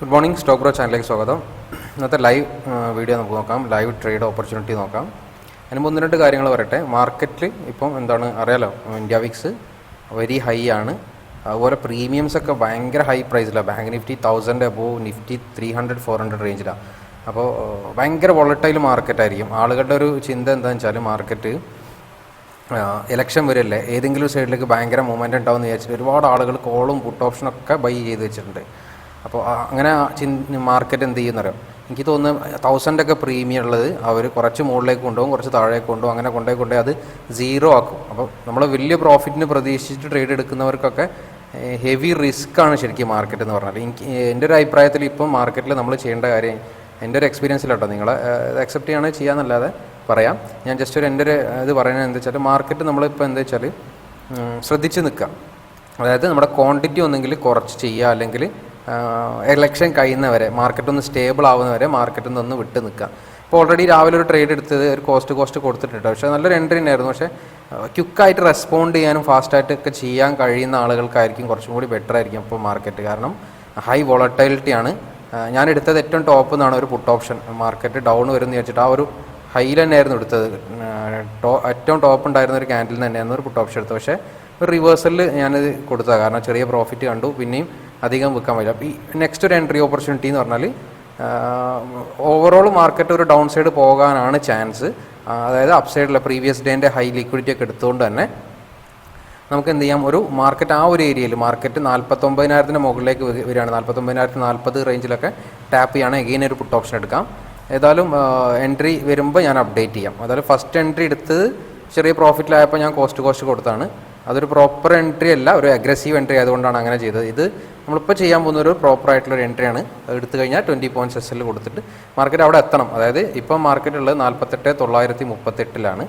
Good morning stock bro ചാനലിലേക്ക് സ്വാഗതം. ഇന്നത്തെ ലൈവ് വീഡിയോ നമുക്ക് നോക്കാം. ലൈവ് ട്രേഡ് ഓപ്പർച്യൂണിറ്റി നോക്കാം. അതിന് ഒന്ന് രണ്ട് കാര്യങ്ങൾ പറയട്ടെ. മാർക്കറ്റിൽ ഇപ്പം എന്താണ് അറിയാലോ ഇന്ത്യ വിക്സ് വെരി ഹൈ ആണ്. അതുപോലെ പ്രീമിയംസ് ഒക്കെ ഭയങ്കര high പ്രൈസിലാണ് bank Nifty thousand above Nifty three hundred four hundred റേഞ്ചിലാണ് അപ്പോൾ ഭയങ്കര വോളട്ടൈൽ മാർക്കറ്റായിരിക്കും ആളുകളുടെ ഒരു ചിന്ത എന്താണെന്ന് വെച്ചാൽ മാർക്കറ്റ് ഇലക്ഷൻ വരില്ലേ ഏതെങ്കിലും സൈഡിലേക്ക് ഭയങ്കര മൂവ്മെന്റ് ഉണ്ടാവും എന്ന് വിചാരിച്ചിട്ട് ഒരുപാട് ആളുകൾ കോളും പുട്ട് ഓപ്ഷനൊക്കെ ബൈ ചെയ്ത് വെച്ചിട്ടുണ്ട്. അപ്പോൾ അങ്ങനെ മാർക്കറ്റ് എന്ത് ചെയ്യുന്നറിയോ എനിക്ക് തോന്നുന്നു തൗസൻഡ് ഒക്കെ പ്രീമിയം ഉള്ളത് അവർ കുറച്ച് മുകളിലേക്ക് കൊണ്ടുപോകും കുറച്ച് താഴേക്ക് കൊണ്ടുപോകും അങ്ങനെ കൊണ്ടേ കൊണ്ടേ അത് സീറോ ആക്കും. അപ്പോൾ നമ്മൾ വലിയ പ്രോഫിറ്റിന് പ്രതീക്ഷിച്ചിട്ട് ട്രേഡ് എടുക്കുന്നവർക്കൊക്കെ ഹെവി റിസ്ക് ആണ് ശരിക്കും മാർക്കറ്റ് എന്ന് പറഞ്ഞാൽ. എനിക്ക് എന്റെ ഒരു അഭിപ്രായത്തിൽ ഇപ്പം മാർക്കറ്റിൽ നമ്മൾ ചെയ്യേണ്ട കാര്യം എന്റെ ഒരു എക്സ്പീരിയൻസിലാട്ടോ നിങ്ങൾ അക്സെപ്റ്റ് ചെയ്യണേ ചെയ്യാന്നല്ലാതെ പറയാം. ഞാൻ ജസ്റ്റ് ഒരു എന്റെ ഒരു ഇത് പറയുന്നത് എന്താ വെച്ചാൽ മാർക്കറ്റ് നമ്മളിപ്പോൾ എന്താ വെച്ചാൽ ശ്രദ്ധിച്ച് നിൽക്കുക. അതായത് നമ്മുടെ ക്വാണ്ടിറ്റി ഒന്നെങ്കിൽ കുറച്ച് ചെയ്യുക അല്ലെങ്കിൽ ഇലക്ഷൻ കഴിയുന്നവരെ മാർക്കറ്റ് ഒന്ന് സ്റ്റേബിൾ ആവുന്നവരെ മാർക്കറ്റിൽ നിന്ന് വിട്ട് നിൽക്കുക. ഇപ്പോൾ ഓൾറെഡി രാവിലെ ഒരു ട്രേഡ് എടുത്തത് ഒരു കോസ്റ്റ് കോസ്റ്റ് കൊടുത്തിട്ടുണ്ട്. പക്ഷേ നല്ലൊരു എൻട്രി ഉണ്ടായിരുന്നു. പക്ഷേ ക്വിക്കായിട്ട് റെസ്പോണ്ട് ചെയ്യാനും ഫാസ്റ്റായിട്ടൊക്കെ ചെയ്യാൻ കഴിയുന്ന ആളുകൾക്കായിരിക്കും കുറച്ചും കൂടി ബെറ്റർ ആയിരിക്കും ഇപ്പോൾ മാർക്കറ്റ് കാരണം ഹൈ വോളട്ടൈലിറ്റി ആണ്. ആ, ഞാൻ എടുത്തത് ഏറ്റവും ടോപ്പ് എന്നാണ് ഒരു പുട്ട് ഓപ്ഷൻ മാർക്കറ്റ് ഡൗൺ വരുമെന്ന് വെച്ചിട്ട് ആ ഒരു ഹൈയിൽ തന്നെയായിരുന്നു എടുത്തത്. ടോ- ഏറ്റവും ടോപ്പ് ഉണ്ടായിരുന്ന ഒരു ക്യാൻഡിൽ തന്നെയായിരുന്നു ഒരു പുട്ട് ഓപ്ഷൻ എടുത്തത്. പക്ഷേ ഒരു റിവേഴ്സലിൽ ഞാനത് കൊടുത്തതാണ് കാരണം ചെറിയ പ്രോഫിറ്റ് കണ്ടു. പിന്നെയും അധികം വിൽക്കാൻ പറ്റില്ല. അപ്പോൾ ഈ നെക്സ്റ്റ് ഒരു എൻട്രി ഓപ്പർച്യൂണിറ്റി എന്ന് പറഞ്ഞാൽ ഓവറോൾ മാർക്കറ്റ് ഒരു ഡൗൺ സൈഡ് പോകാനാണ് ചാൻസ് അതായത് അപ് സൈഡിലെ പ്രീവിയസ് ഡേന്റെ ഹൈ ലിക്വിഡിറ്റി ഒക്കെ എടുത്തുകൊണ്ട് തന്നെ നമുക്ക് എന്ത് ചെയ്യാം? ഒരു മാർക്കറ്റ് ആ ഒരു ഏരിയയിൽ മാർക്കറ്റ് നാൽപ്പത്തൊമ്പതിനായിരത്തിന്റെ മുകളിലേക്ക് വരി- വരികയാണ്. നാൽപ്പത്തൊമ്പതിനായിരത്തി നാൽപ്പത് റേഞ്ചിലൊക്കെ ടാപ്പ് ചെയ്യാണ്. എഗെയിൻ ഒരു പുട്ട് ഓപ്ഷൻ എടുക്കാം. ഏതായാലും എൻട്രി വരുമ്പോൾ ഞാൻ അപ്ഡേറ്റ് ചെയ്യാം. അതായത് ഫസ്റ്റ് എൻട്രി എടുത്ത് ചെറിയ പ്രോഫിറ്റിലായപ്പോൾ ഞാൻ കോസ്റ്റ് കോസ്റ്റ് കൊടുത്താണ് അതൊരു പ്രോപ്പർ എൻട്രി അല്ല ഒരു അഗ്രസീവ് എൻട്രി ആയതുകൊണ്ടാണ് അങ്ങനെ ചെയ്തത്. ഇത് നമ്മളിപ്പോൾ ചെയ്യാൻ പോകുന്ന ഒരു പ്രോപ്പർ ആയിട്ടുള്ള ഒരു എൻട്രിയാണ് എടുത്തു കഴിഞ്ഞാൽ ട്വന്റി പോയിന്റ് എസ് എൽ കൊടുത്തിട്ട് മാർക്കറ്റ് അവിടെ എത്തണം. അതായത് ഇപ്പം മാർക്കറ്റ് ഉള്ളത് നാൽപ്പത്തെട്ട് തൊള്ളായിരത്തി മുപ്പത്തെട്ടിലാണ്.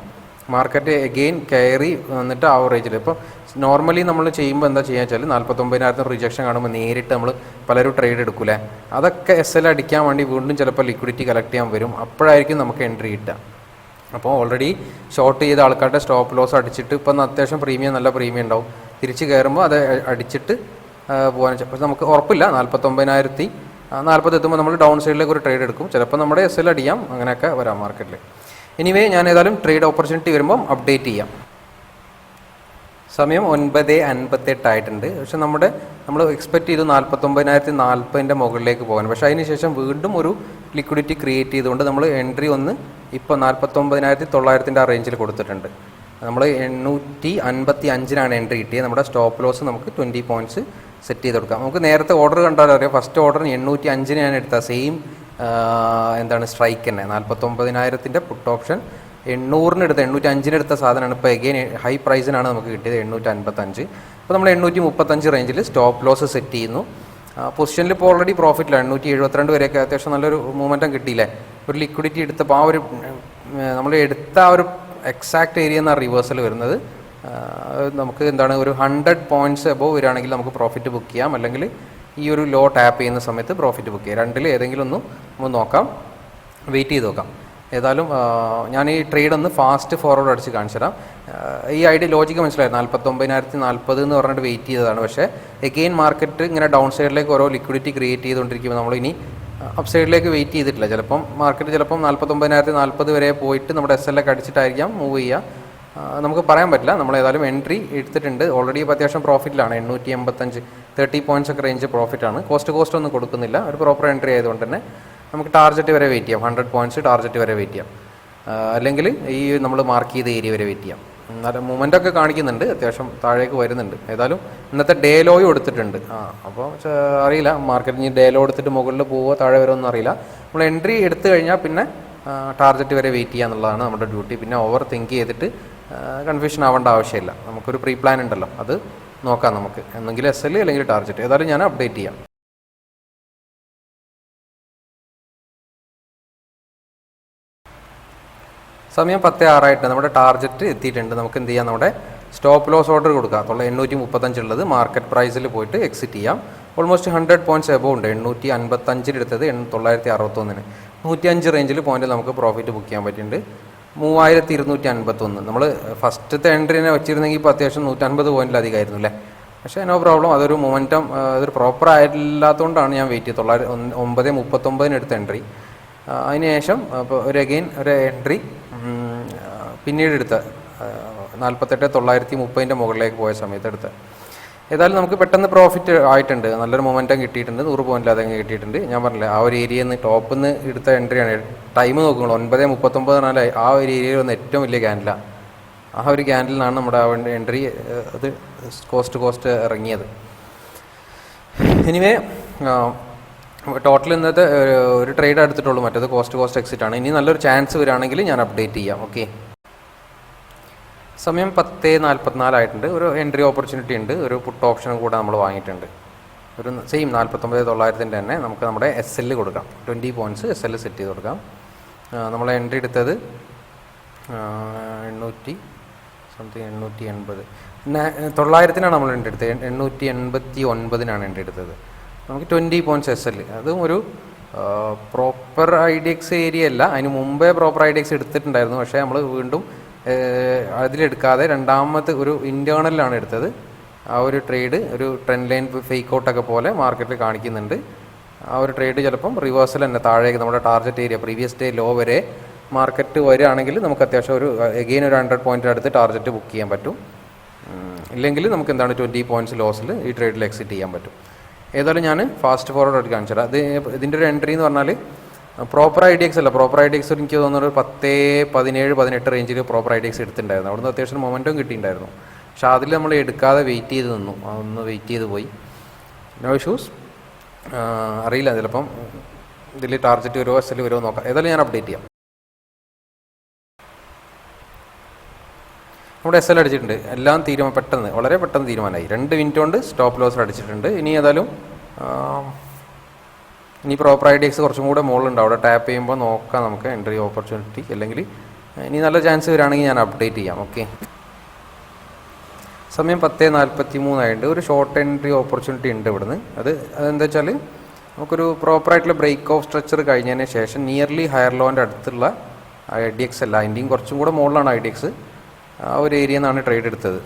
മാർക്കറ്റ് എഗെയിൻ കയറി വന്നിട്ട് ആവറേജിൽ ഇപ്പോൾ നോർമലി നമ്മൾ ചെയ്യുമ്പോൾ എന്താ ചെയ്യുക വെച്ചാൽ നാൽപ്പത്തൊമ്പതിനായിരത്തിന് റിജക്ഷൻ കാണുമ്പോൾ നേരിട്ട് നമ്മൾ പലരും ട്രേഡ് എടുക്കൂലേ? അതൊക്കെ എസ് എൽ അടിക്കാൻ വേണ്ടി വീണ്ടും ചിലപ്പോൾ ലിക്വിഡിറ്റി കളക്ട് ചെയ്യാൻ വരും. അപ്പോഴായിരിക്കും നമുക്ക് എൻട്രി കിട്ടുക. അപ്പോൾ ഓൾറെഡി ഷോർട്ട് ചെയ്ത ആൾക്കാരുടെ സ്റ്റോപ്പ് ലോസ് അടിച്ചിട്ട് ഇപ്പം അത്യാവശ്യം പ്രീമിയം നല്ല പ്രീമിയം ഉണ്ടാവും. തിരിച്ച് കയറുമ്പോൾ അത് അടിച്ചിട്ട് പോകാൻ പക്ഷെ നമുക്ക് ഉറപ്പില്ല. നാൽപ്പത്തൊമ്പതിനായിരത്തി നാൽപ്പത് എത്തുമ്പോൾ നമ്മൾ ഡൗൺ സൈഡിലേക്ക് ഒരു ട്രേഡ് എടുക്കും. ചിലപ്പോൾ നമ്മുടെ എസ് എൽ അടിയാം അങ്ങനെയൊക്കെ വരാം മാർക്കറ്റിൽ ഇനിവേ ഞാൻ ഏതായാലും ട്രേഡ് ഓപ്പർച്യൂണിറ്റി വരുമ്പം അപ്ഡേറ്റ് ചെയ്യാം. സമയം ഒൻപത് അൻപത്തെട്ടായിട്ടുണ്ട് പക്ഷെ നമ്മുടെ നമ്മൾ എക്സ്പെക്ട് ചെയ്തു നാൽപ്പത്തൊമ്പതിനായിരത്തി നാൽപ്പതിന്റെ മുകളിലേക്ക് പോകാൻ. പക്ഷേ അതിന് ശേഷം വീണ്ടും ഒരു ലിക്വിഡിറ്റി ക്രിയേറ്റ് ചെയ്തുകൊണ്ട് നമ്മൾ എൻട്രി ഒന്ന് ഇപ്പോൾ നാൽപ്പത്തൊമ്പതിനായിരത്തി തൊള്ളായിരത്തിന്റെ ആ റേഞ്ചിൽ കൊടുത്തിട്ടുണ്ട്. നമ്മൾ എണ്ണൂറ്റി അൻപത്തി അഞ്ചിനാണ് എൻട്രി കിട്ടിയത്. നമ്മുടെ സ്റ്റോപ്പ് ലോസ് നമുക്ക് ട്വന്റി പോയിന്റ്സ് സെറ്റ് ചെയ്ത് കൊടുക്കാം. നമുക്ക് നേരത്തെ ഓർഡർ കണ്ടാലും അറിയാം. ഫസ്റ്റ് ഓർഡറിന് എണ്ണൂറ്റി അഞ്ചിന് ഞാൻ എടുത്ത സെയിം എന്താണ് സ്ട്രൈക്ക് തന്നെ. നാൽപ്പത്തൊമ്പതിനായിരത്തിന്റെ പുട്ട് ഓപ്ഷൻ എണ്ണൂറിന് എടുത്ത എണ്ണൂറ്റി അഞ്ചിന് എടുത്ത സാധനമാണ്. ഇപ്പോൾ എഗെയിൻ ഹൈ പ്രൈസിനാണ് നമുക്ക് കിട്ടിയത് എണ്ണൂറ്റി അൻപത്തഞ്ച് അപ്പോൾ നമ്മൾ എണ്ണൂറ്റി മുപ്പത്തഞ്ച് റേഞ്ചിൽ സ്റ്റോപ്പ് ലോസ് സെറ്റ് ചെയ്യുന്നു പൊസിഷനിൽ ഇപ്പോൾ ഓൾറെഡി പ്രോഫിറ്റിലാണ് എണ്ണൂറ്റി എഴുപത്തിരണ്ട് വരെയൊക്കെ അത്യാവശ്യം നല്ലൊരു മൂവ്മെന്റും കിട്ടിയില്ലേ? ഒരു ലിക്വിഡിറ്റി എടുത്തപ്പോൾ ആ ഒരു നമ്മൾ എടുത്ത ആ ഒരു എക്സാക്ട് ഏരിയ എന്നാണ് റിവേഴ്സൽ വരുന്നത്. നമുക്ക് എന്താണ് ഒരു ഹൺഡ്രഡ് പോയിന്റ്സ് എബോവ് വരികയാണെങ്കിൽ നമുക്ക് പ്രോഫിറ്റ് ബുക്ക് ചെയ്യാം. അല്ലെങ്കിൽ ഈ ഒരു ലോ ടാപ്പ് ചെയ്യുന്ന സമയത്ത് പ്രോഫിറ്റ് ബുക്ക് ചെയ്യാം. രണ്ടിൽ ഏതെങ്കിലും ഒന്ന് നമുക്ക് നോക്കാം. വെയിറ്റ് ചെയ്ത് നോക്കാം. ഏതായാലും ഞാൻ ഈ ട്രേഡ് ഒന്ന് ഫാസ്റ്റ് ഫോർവേഡ് അടിച്ച് കാണിച്ചു തരാം ഈ ഐഡിയ ലോജിക്ക് മനസ്സിലായി? നാൽപ്പത്തൊമ്പതിനായിരത്തി നാൽപ്പത് എന്ന് പറഞ്ഞിട്ട് വെയിറ്റ് ചെയ്തതാണ്. പക്ഷേ എഗെയിൻ മാർക്കറ്റ് ഇങ്ങനെ ഡൗൺ സൈഡിലേക്ക് ഓരോ ലിക്വിഡിറ്റി ക്രിയേറ്റ് ചെയ്തുകൊണ്ടിരിക്കുമ്പോൾ നമ്മൾ ഇനി അപ്പ് സൈഡിലേക്ക് വെയിറ്റ് ചെയ്തിട്ടില്ല. ചിലപ്പം മാർക്കറ്റ് ചിലപ്പം നാൽപ്പത്തൊമ്പതിനായിരത്തി നാൽപ്പത് വരെ പോയിട്ട് നമ്മുടെ എസ് എൽ ഒക്കെ അടിച്ചിട്ടായിരിക്കാം മൂവ് ചെയ്യുക. നമുക്ക് പറയാൻ പറ്റില്ല. നമ്മൾ ഏതായാലും എൻട്രി എടുത്തിട്ടുണ്ട്. ഓൾറെഡി ഇപ്പോൾ അത്യാവശ്യം പ്രോഫിറ്റിലാണ് എണ്ണൂറ്റി എൺപത്തഞ്ച് തേർട്ടി പോയിന്റ്സ് ഒക്കെ റേഞ്ച് പ്രോഫിറ്റാണ് കോസ്റ്റ് കോസ്റ്റ് ഒന്നും കൊടുക്കുന്നില്ല. ഒരു പ്രോപ്പർ എൻട്രി ആയതുകൊണ്ട് തന്നെ. നമുക്ക് ടാർജറ്റ് വരെ വെയിറ്റ് ചെയ്യാം. ഹൺഡ്രഡ് പോയിന്റ്സ് ടാർജറ്റ് വരെ വെയിറ്റ് ചെയ്യാം. അല്ലെങ്കിൽ ഈ നമ്മൾ മാർക്ക് ചെയ്ത ഏരിയ വരെ വെയിറ്റ് ചെയ്യാം. നല്ല മൂവ്മെന്റ് ഒക്കെ കാണിക്കുന്നുണ്ട്. അത്യാവശ്യം താഴേക്ക് വരുന്നുണ്ട്. ഏതായാലും ഇന്നത്തെ ഡേ ലോയും എടുത്തിട്ടുണ്ട്. ആ അപ്പോൾ അറിയില്ല. മാർക്കറ്റ് ഇനി ഡേ ലോ എടുത്തിട്ട് മുകളിൽ പോവോ താഴെ വരുമോ അറിയില്ല. നമ്മൾ എൻട്രി എടുത്തു കഴിഞ്ഞാൽ പിന്നെ ടാർജറ്റ് വരെ വെയിറ്റ് ചെയ്യുക എന്നുള്ളതാണ് നമ്മുടെ ഡ്യൂട്ടി പിന്നെ ഓവർ തിങ്ക് ചെയ്തിട്ട് കൺഫ്യൂഷൻ ആവേണ്ട ആവശ്യമില്ല. നമുക്കൊരു പ്രീ പ്ലാൻ ഉണ്ടല്ലോ. അത് നോക്കാം നമുക്ക്. എന്തെങ്കിലും എസ് എൽ അല്ലെങ്കിൽ ടാർജറ്റ് ഏതായാലും ഞാൻ അപ്ഡേറ്റ് ചെയ്യാം. സമയം പത്ത് ആറായിട്ട് നമ്മുടെ ടാർജറ്റ് എത്തിയിട്ടുണ്ട്. നമുക്ക് എന്ത് ചെയ്യാം? നമ്മുടെ സ്റ്റോപ്പ് ലോസ് ഓർഡർ കൊടുക്കാം. തൊള്ള എണ്ണൂറ്റി മുപ്പത്തഞ്ചുള്ളത് മാർക്കറ്റ് പ്രൈസിൽ പോയിട്ട് എക്സിറ്റ് ചെയ്യാം. ഓൾമോസ്റ്റ് ഹൺഡ്രഡ് പോയിന്റ്സ് എബോ ഉണ്ട്. എണ്ണൂറ്റി അൻപത്തഞ്ചിൽ എടുത്തത് തൊള്ളായിരത്തി അറുപത്തൊന്നിന് നൂറ്റി അഞ്ച് റേഞ്ചിൽ പോയിന്റ് നമുക്ക് പ്രോഫിറ്റ് ബുക്ക് ചെയ്യാൻ പറ്റിയിട്ടുണ്ട്. മൂവായിരത്തി ഇരുന്നൂറ്റി അൻപത്തൊന്ന് നമ്മൾ ഫസ്റ്റത്തെ എൻട്രീനെ വെച്ചിരുന്നെങ്കിൽ ഇപ്പോൾ അത്യാവശ്യം നൂറ്റൻപത് പോയിന്റിലധികമായിരുന്നു അല്ലേ? പക്ഷേ നോ പ്രോബ്ലം അതൊരു മൊമെന്റം അതൊരു പ്രോപ്പർ ആയില്ലാത്തതുകൊണ്ടാണ് ഞാൻ വെയിറ്റ് ചെയ്ത് തൊള്ളായിരത്തി ഒമ്പത് മുപ്പത്തൊമ്പതിന് എടുത്ത എൻട്രി അതിനുശേഷം അപ്പോൾ ഒരു അഗെയിൻ ഒരു എൻട്രി പിന്നീട് എടുത്ത നാൽപ്പത്തെട്ട് തൊള്ളായിരത്തി മുപ്പതിന്റെ മുകളിലേക്ക് പോയ സമയത്ത് എടുത്ത ഏതായാലും നമുക്ക് പെട്ടെന്ന് പ്രോഫിറ്റ് ആയിട്ടുണ്ട്. നല്ലൊരു മൊമെന്റം കിട്ടിയിട്ടുണ്ട്. നൂറ് പോയിന്റിൽ അങ്ങ് കിട്ടിയിട്ടുണ്ട്. ഞാൻ പറഞ്ഞില്ലേ ആ ഒരു ഏരിയയിൽ നിന്ന് ടോപ്പിൽ നിന്ന് എടുത്ത എൻട്രിയാണ് ടൈം നോക്കുമ്പോൾ ഒൻപത് മുപ്പത്തൊമ്പതിനാല് ആ ഒരു ഏരിയയിൽ വന്ന് ഏറ്റവും വലിയ ക്യാൻഡിലാണ് ആ. ഒരു ക്യാൻഡിലാണ് നമ്മുടെ ആ എൻട്രി അത് കോസ്റ്റ് കോസ്റ്റ് ഇറങ്ങിയത്. എനിവേ ടോട്ടൽ ഇന്നത്തെ ഒരു ട്രേഡ് എടുത്തിട്ടുള്ളൂ. മറ്റേത് കോസ്റ്റ് കോസ്റ്റ് എക്സിറ്റ് ആണ്. ഇനി നല്ലൊരു ചാൻസ് വരികയാണെങ്കിൽ ഞാൻ അപ്ഡേറ്റ് ചെയ്യാം. ഓക്കെ സമയം പത്ത് നാൽപ്പത്തിനാലായിട്ടുണ്ട് ഒരു എൻട്രി ഓപ്പർച്യൂണിറ്റി ഉണ്ട്. ഒരു പുട്ട് ഓപ്ഷനും കൂടെ നമ്മൾ വാങ്ങിയിട്ടുണ്ട്. ഒരു സെയിം നാൽപ്പത്തൊമ്പത് തൊള്ളായിരത്തിന്റെ തന്നെ നമുക്ക് നമ്മുടെ എസ് എല്ല് കൊടുക്കാം. Twenty points S L set ചെയ്ത് കൊടുക്കാം. നമ്മൾ എൻട്രി എടുത്തത് എണ്ണൂറ്റി സംതിങ് എണ്ണൂറ്റി എൺപത്. തൊള്ളായിരത്തിനാണ് നമ്മൾ എൻട്രി എടുത്തത്. എണ്ണൂറ്റി എൺപത്തി ഒൻപതിനാണ് എൻട്രി എടുത്തത്. നമുക്ക് ട്വന്റി പോയിന്റ്സ് എസ് എൽ അതും ഒരു proper I D X area അല്ല. അതിന് മുമ്പേ പ്രോപ്പർ ഐ ഡി എക്സ് എടുത്തിട്ടുണ്ടായിരുന്നു. പക്ഷേ നമ്മൾ വീണ്ടും അതിലെടുക്കാതെ രണ്ടാമത്തെ ഒരു ഇന്റേർണലിലാണ് എടുത്തത്. ആ ഒരു ട്രേഡ് ഒരു ട്രെൻഡ് ലൈൻ ഫേക്ക് ഔട്ടൊക്കെ പോലെ മാർക്കറ്റിൽ കാണിക്കുന്നുണ്ട്. ആ ഒരു ട്രേഡ് ചിലപ്പം റിവേഴ്സൽ തന്നെ താഴേക്ക് നമ്മുടെ target area previous day low വരെ മാർക്കറ്റ് വരികയാണെങ്കിൽ നമുക്ക് അത്യാവശ്യം ഒരു എഗെയിൻ ഒരു ഹൺഡ്രഡ് പോയിന്റ് അടുത്ത് ടാർഗറ്റ് ബുക്ക് ചെയ്യാൻ പറ്റും. ഇല്ലെങ്കിൽ നമുക്ക് എന്താണ് ട്വന്റി പോയിന്റ്സ് ലോസിൽ ഈ ട്രേഡിൽ എക്സിറ്റ് ചെയ്യാൻ പറ്റും. ഏതായാലും ഞാൻ ഫാസ്റ്റ് ഫോർവേഡ് ആയിട്ട് കാണിച്ചു തരാം അത് ഇതിന്റെ ഒരു എൻട്രി എന്ന് പറഞ്ഞാൽ പ്രോപ്പർ ഐ ഡി എക്സ് അല്ല പ്രോപ്പർ ഐ ഡി എക്സ് എനിക്ക് തോന്നുന്നു ഒരു പത്ത് പതിനേഴ് പതിനെട്ട് റേഞ്ചിൽ പ്രോപ്പർ ഐ ഡി എക്സ് എടുത്തിട്ടുണ്ടായിരുന്നു. അവിടുന്ന് അത്യാവശ്യം മൊമെന്റും കിട്ടിയിട്ടുണ്ടായിരുന്നു. പക്ഷേ അതിൽ നമ്മൾ എടുക്കാതെ വെയിറ്റ് ചെയ്ത് നിന്നു. അതൊന്ന് വെയിറ്റ് ചെയ്ത് പോയി. നോ ഇഷ്യൂസ് അറിയില്ല ചിലപ്പം ഇതിൽ ടാർജറ്റ് വരുമോ എസ് എൽ വരുമോ നോക്കാം. ഏതായാലും ഞാൻ അപ്ഡേറ്റ് ചെയ്യാം. നമ്മുടെ എസ് എൽ അടിച്ചിട്ടുണ്ട്. എല്ലാം തീരുമാനം പെട്ടെന്ന് വളരെ പെട്ടെന്ന് തീരുമാനമായി. രണ്ട് മിനിറ്റ് കൊണ്ട് സ്റ്റോപ്പ് ലോസ് അടിച്ചിട്ടുണ്ട്. ഇനി ഏതായാലും ഇനി പ്രോപ്പർ ഐ ഡി എക്സ് കുറച്ചും കൂടെ മുകളിലുണ്ട്. അവിടെ ടാപ്പ് ചെയ്യുമ്പോൾ നോക്കാം നമുക്ക് എൻട്രി ഓപ്പർച്യൂണിറ്റി അല്ലെങ്കിൽ ഇനി നല്ല ചാൻസ് വരികയാണെങ്കിൽ ഞാൻ അപ്ഡേറ്റ് ചെയ്യാം. ഓക്കെ സമയം പത്ത് നാൽപ്പത്തി മൂന്നായിട്ടുണ്ട് ഒരു ഷോർട്ട് എൻട്രി ഓപ്പർച്യൂണിറ്റി ഉണ്ട് ഇവിടുന്ന്. അത് അതെന്താ വെച്ചാൽ നമുക്കൊരു പ്രോപ്പറായിട്ടുള്ള ബ്രേക്ക് ഓഫ് സ്ട്രക്ചർ കഴിഞ്ഞതിന് ശേഷം നിയർലി ഹയർ ലോന്റെ അടുത്തുള്ള ഐ ഡി എക്സ് അല്ല അതിന്റെയും കുറച്ചും കൂടെ മുകളിലാണ് ഐ ഡി എക്സ്. ആ ഒരു ഏരിയ നിന്നാണ് ട്രേഡ് എടുത്തത്.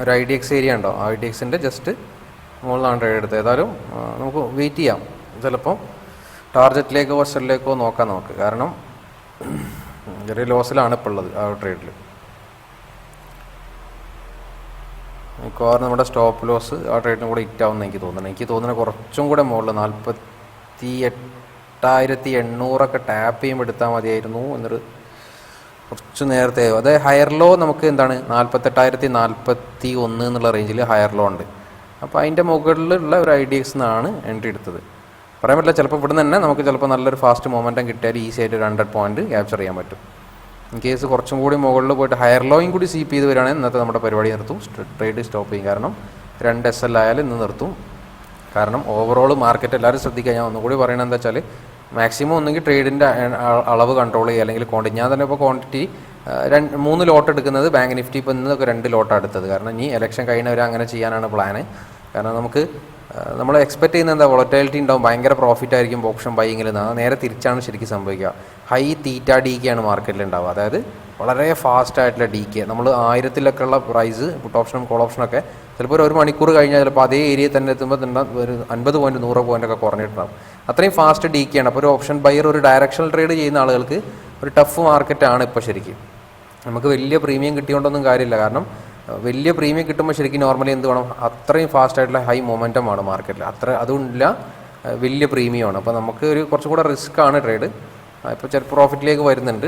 ഒരു ഐ ഡി എക്സ് ഏരിയ ഉണ്ടോ? ഐ ഡി എക്സിന്റെ ജസ്റ്റ് മുകളിലാണ് ട്രേഡ് എടുത്തത് ഏതായാലും നമുക്ക് വെയിറ്റ് ചെയ്യാം. ചിലപ്പോൾ ടാർഗറ്റിലേക്കോ വശലിലേക്കോ നോക്കാം നമുക്ക്. കാരണം ചെറിയ ലോസിലാണ് ഇപ്പോൾ ഉള്ളത് ആ ട്രേഡിൽ മിക്കവാറും നമ്മുടെ സ്റ്റോപ്പ് ലോസ് ആ ട്രേഡിനും കൂടെ ഹിറ്റ് ആവുമെന്ന് എനിക്ക് തോന്നുന്നു. എനിക്ക് തോന്നുന്നത് കുറച്ചും കൂടെ മുകളിൽ നാൽപ്പത്തി എട്ടായിരത്തി എണ്ണൂറൊക്കെ ടാപ്പ് ചെയ്യുമ്പോൾ എടുത്താൽ മതിയായിരുന്നു എന്നൊരു കുറച്ച് നേരത്തെ. അതായത് ഹയർ ലോ നമുക്ക് എന്താണ്? നാൽപ്പത്തെട്ടായിരത്തി നാൽപ്പത്തി ഒന്ന് എന്നുള്ള റേഞ്ചിൽ ഹയർ ലോ ഉണ്ട്. അപ്പോൾ അതിന്റെ മുകളിലുള്ള ഒരു ഐഡിയസ് നിന്നാണ് എൻട്രി എടുത്തത്. പറയാൻ പറ്റില്ല ചിലപ്പോൾ ഇവിടുന്ന് തന്നെ നമുക്ക് ചിലപ്പോൾ നല്ലൊരു ഫാസ്റ്റ് മൊമെന്റം കിട്ടിയാൽ ഈസി ആയിട്ട് ഒരു ഹൺഡ്രഡ് പോയിന്റ് ക്യാപ്ചർ ചെയ്യാൻ പറ്റും. ഇൻ കേസ് കുറച്ചും കൂടി മുകളിൽ പോയിട്ട് ഹയർ ലോയും കൂടി സീപ്പ് ചെയ്ത് വരികയാണെങ്കിൽ ഇന്നത്തെ നമ്മുടെ പരിപാടി നിർത്തും. ട്രേഡ് സ്റ്റോപ്പ് ചെയ്യും. കാരണം രണ്ട് എസ് എൽ ആയാലും ഇന്ന് നിർത്തും. കാരണം ഓവറോൾ മാർക്കറ്റ് എല്ലാവരും ശ്രദ്ധിക്കുക. ഞാൻ ഒന്നുകൂടി പറയണത് എന്താ വെച്ചാൽ മാക്സിമം ഒന്നെങ്കിൽ ട്രേഡിന്റെ അളവ് കൺട്രോൾ ചെയ്യുക. അല്ലെങ്കിൽ ക്വാണ്ടിറ്റി ഞാൻ തന്നെ ഇപ്പോൾ ക്വാണ്ടിറ്റി രണ്ട് മൂന്ന് ലോട്ട് എടുക്കുന്നത് ബാങ്ക് നിഫ്റ്റി ഇപ്പോൾ ഇന്നൊക്കെ രണ്ട് ലോട്ടാണ് എടുത്തത്. കാരണം ഇനി ഇലക്ഷൻ കഴിഞ്ഞവർ അങ്ങനെ ചെയ്യാനാണ് പ്ലാന് കാരണം നമുക്ക് നമ്മൾ എക്സ്പെക്ട് ചെയ്യുന്ന എന്താ? വോളറ്റാലിറ്റി ഉണ്ടാവും ഭയങ്കര പ്രോഫിറ്റ് ആയിരിക്കും ഓപ്ഷൻ ബൈങ്ങിൽ നിന്ന് നേരെ തിരിച്ചാണ് ശരിക്കും സംഭവിക്കുക. ഹൈ തീറ്റ ഡി കെ ആണ് മാർക്കറ്റിൽ ഉണ്ടാവുക. അതായത് വളരെ ഫാസ്റ്റ് ആയിട്ടുള്ള ഡി കെ നമ്മൾ ആയിരത്തിലൊക്കെ ഉള്ള പ്രൈസ് പുട്ട് ഓപ്ഷനും കോൾ ഓപ്ഷനൊക്കെ ചിലപ്പോൾ ഒരു മണിക്കൂർ കഴിഞ്ഞാൽ ചിലപ്പോൾ അതേ ഏരിയയിൽ തന്നെ എത്തുമ്പോൾ തന്നെ ഒരു അൻപത് പോയിന്റ് നൂറ് പോയിന്റ് ഒക്കെ കുറഞ്ഞിട്ടുണ്ടാവും. അത്രയും ഫാസ്റ്റ് ഡി കെ ആണ്. അപ്പോൾ ഒരു ഓപ്ഷൻ ബയർ ഒരു ഡയറക്ഷണൽ ട്രേഡ് ചെയ്യുന്ന ആളുകൾക്ക് ഒരു ടഫ് മാർക്കറ്റാണ് ഇപ്പോൾ ശരിക്കും. നമുക്ക് വലിയ പ്രീമിയം കിട്ടിയോണ്ടൊന്നും കാര്യമില്ല. കാരണം വലിയ പ്രീമിയം കിട്ടുമ്പോൾ ശരിക്കും നോർമലി എന്ത് വേണം? അത്രയും ഫാസ്റ്റായിട്ടുള്ള ഹൈ മൊമെന്റം ആണ് മാർക്കറ്റിൽ അത്ര അഹ് വലിയ പ്രീമിയമാണ് അപ്പോൾ നമുക്ക് ഒരു കുറച്ചും കൂടെ റിസ്ക് ആണ് ട്രേഡ് ഇപ്പോൾ ചില പ്രോഫിറ്റിലേക്ക് വരുന്നുണ്ട്.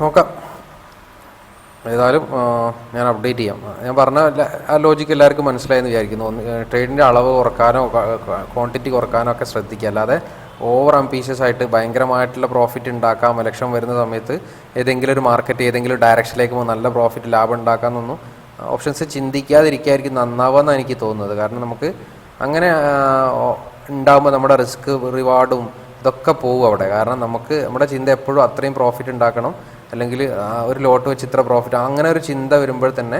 നോക്കാം. ഏതായാലും ഞാൻ അപ്ഡേറ്റ് ചെയ്യാം. ഞാൻ പറഞ്ഞ ആ ലോജിക്ക് എല്ലാവർക്കും മനസ്സിലായെന്ന് വിചാരിക്കുന്നു. ട്രേഡിന്റെ അളവ് കുറക്കാനോ ക്വാണ്ടിറ്റി കുറക്കാനോ ഒക്കെ ശ്രദ്ധിക്കുക. അല്ലാതെ ഓവർ അംബീഷ്യസ് ആയിട്ട് ഭയങ്കരമായിട്ടുള്ള പ്രോഫിറ്റ് ഉണ്ടാക്കാം. ഇലക്ഷൻ വരുന്ന സമയത്ത് ഏതെങ്കിലും ഒരു മാർക്കറ്റ് ഏതെങ്കിലും ഡയറക്ഷനിലേക്ക് പോകും നല്ല പ്രോഫിറ്റ് ലാഭം ഉണ്ടാക്കാമെന്നൊന്നും ഓപ്ഷൻസ് ചിന്തിക്കാതിരിക്കായിരിക്കും നന്നാവുമെന്നാണ് എനിക്ക് തോന്നുന്നത്. കാരണം നമുക്ക് അങ്ങനെ ഉണ്ടാകുമ്പോൾ നമ്മുടെ റിസ്ക് റിവാർഡും ഇതൊക്കെ പോകും അവിടെ. കാരണം നമുക്ക് നമ്മുടെ ചിന്ത എപ്പോഴും അത്രയും പ്രോഫിറ്റ് ഉണ്ടാക്കണം. അല്ലെങ്കിൽ ഒരു ലോട്ട് വെച്ച് ഇത്ര പ്രോഫിറ്റ് അങ്ങനെ ഒരു ചിന്ത വരുമ്പോൾ തന്നെ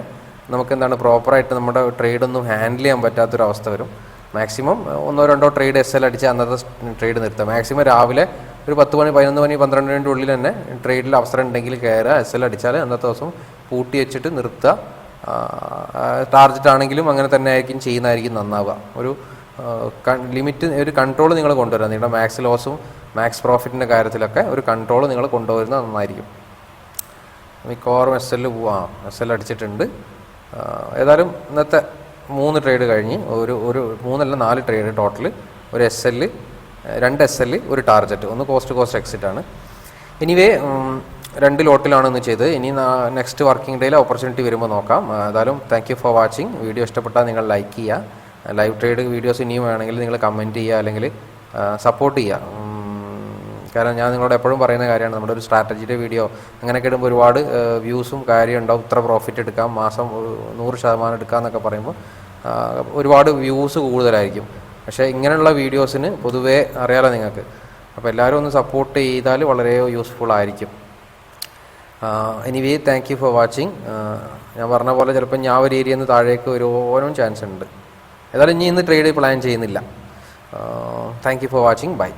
നമുക്ക് എന്താണ് പ്രോപ്പറായിട്ട് നമ്മുടെ ട്രേഡൊന്നും ഹാൻഡിൽ ചെയ്യാൻ പറ്റാത്തൊരവസ്ഥ വരും. മാക്സിമം ഒന്നോ രണ്ടോ ട്രേഡ് എസ് എൽ അടിച്ച് അന്നത്തെ ട്രേഡ് നിർത്തുക മാക്സിമം രാവിലെ ഒരു പത്ത് മണി പതിനൊന്ന് മണി പന്ത്രണ്ട് മണിന്റെ ഉള്ളിൽ തന്നെ ട്രേഡിൽ അവസരം ഉണ്ടെങ്കിൽ കയറുക എസ് എൽ അടിച്ചാൽ അന്നത്തെ ദിവസം പൂട്ടി വെച്ചിട്ട് നിർത്തുക ടാർജറ്റ് ആണെങ്കിലും അങ്ങനെ തന്നെ ആയിരിക്കും ചെയ്യുന്നതായിരിക്കും നന്നാവുക. ഒരു ലിമിറ്റ് ഒരു കൺട്രോൾ നിങ്ങൾ കൊണ്ടുവരിക നിങ്ങളുടെ മാക്സ് ലോസും മാക്സ് പ്രോഫിറ്റിന്റെ കാര്യത്തിലൊക്കെ ഒരു കൺട്രോൾ നിങ്ങൾ കൊണ്ടുവരുന്നത് നന്നായിരിക്കും. മിക്കവാറും എസ് എല്ലിൽ പോവാം. എസ് എൽ അടിച്ചിട്ടുണ്ട്. ഏതായാലും ഇന്നത്തെ മൂന്ന് ട്രേഡ് കഴിഞ്ഞ് ഒരു ഒരു മൂന്നല്ല നാല് ട്രേഡ് ടോട്ടൽ ഒരു എസ് എൽ രണ്ട് എസ് എൽ ഒരു ടാർജറ്റ് ഒന്ന് കോസ്റ്റ് കോസ്റ്റ് എക്സിറ്റ് ആണ്. എനിവേ രണ്ട് ലോട്ടിലാണ് ഇന്ന് ചെയ്ത് ഇനി നെക്സ്റ്റ് വർക്കിംഗ് ഡേയിൽ ഓപ്പർച്യൂണിറ്റി വരുമ്പോൾ നോക്കാം. ഏതായാലും thank you for watching video ഇഷ്ടപ്പെട്ടാൽ നിങ്ങൾ ലൈക്ക് ചെയ്യുക. ലൈവ് ട്രേഡ് വീഡിയോസ് ഇനിയും വേണമെങ്കിൽ നിങ്ങൾ കമന്റ് ചെയ്യുക അല്ലെങ്കിൽ സപ്പോർട്ട് ചെയ്യുക. കാരണം ഞാൻ നിങ്ങളോട് എപ്പോഴും പറയുന്ന കാര്യമാണ് നമ്മുടെ ഒരു സ്ട്രാറ്റജിയുടെ വീഡിയോ അങ്ങനെയൊക്കെ ഇടുമ്പോൾ ഒരുപാട് വ്യൂസും കാര്യം ഉണ്ടാവും. ഇത്ര പ്രോഫിറ്റ് എടുക്കാം മാസം ഒരു നൂറ് ശതമാനം എടുക്കാം എന്നൊക്കെ പറയുമ്പോൾ ഒരുപാട് വ്യൂസ് കൂടുതലായിരിക്കും. പക്ഷേ ഇങ്ങനെയുള്ള വീഡിയോസിന് പൊതുവേ അറിയാലോ നിങ്ങൾക്ക്. അപ്പോൾ എല്ലാവരും ഒന്ന് സപ്പോർട്ട് ചെയ്താൽ വളരെ യൂസ്ഫുൾ ആയിരിക്കും. Anyway thank you for watching ഞാൻ പറഞ്ഞ പോലെ ചിലപ്പോൾ ഞാൻ ഒരു ഏരിയയിൽ നിന്ന് താഴേക്ക് ഓരോ ചാൻസ് ഉണ്ട്. ഏതായാലും ഇനി ഇന്ന് ട്രേഡ് പ്ലാൻ ചെയ്യുന്നില്ല. Thank you for watching bye